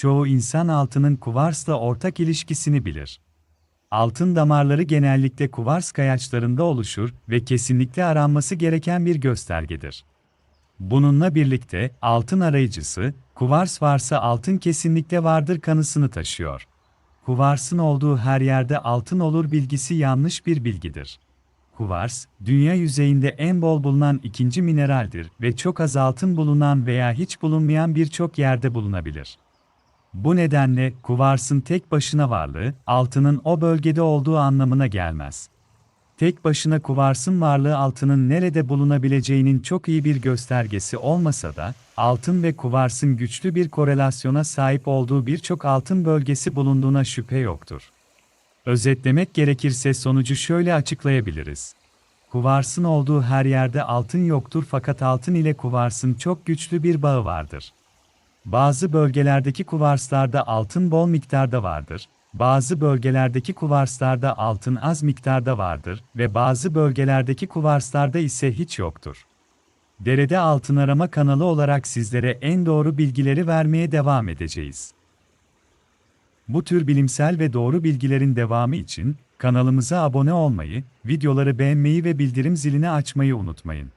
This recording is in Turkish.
çoğu insan altının kuvarsla ortak ilişkisini bilir. Altın damarları genellikle kuvars kayaçlarında oluşur ve kesinlikle aranması gereken bir göstergedir. Bununla birlikte altın arayıcısı, kuvars varsa altın kesinlikle vardır kanısını taşıyor. Kuvarsın olduğu her yerde altın olur bilgisi yanlış bir bilgidir. Kuvars, dünya yüzeyinde en bol bulunan ikinci mineraldir ve çok az altın bulunan veya hiç bulunmayan birçok yerde bulunabilir. Bu nedenle kuvarsın tek başına varlığı, altının o bölgede olduğu anlamına gelmez. Tek başına kuvarsın varlığı altının nerede bulunabileceğinin çok iyi bir göstergesi olmasa da, altın ve kuvarsın güçlü bir korelasyona sahip olduğu birçok altın bölgesi bulunduğuna şüphe yoktur. Özetlemek gerekirse sonucu şöyle açıklayabiliriz. Kuvarsın olduğu her yerde altın yoktur fakat altın ile kuvarsın çok güçlü bir bağı vardır. Bazı bölgelerdeki kuvarslarda altın bol miktarda vardır, bazı bölgelerdeki kuvarslarda altın az miktarda vardır ve bazı bölgelerdeki kuvarslarda ise hiç yoktur. Derede Altın Arama kanalı olarak sizlere en doğru bilgileri vermeye devam edeceğiz. Bu tür bilimsel ve doğru bilgilerin devamı için kanalımıza abone olmayı, videoları beğenmeyi ve bildirim zilini açmayı unutmayın.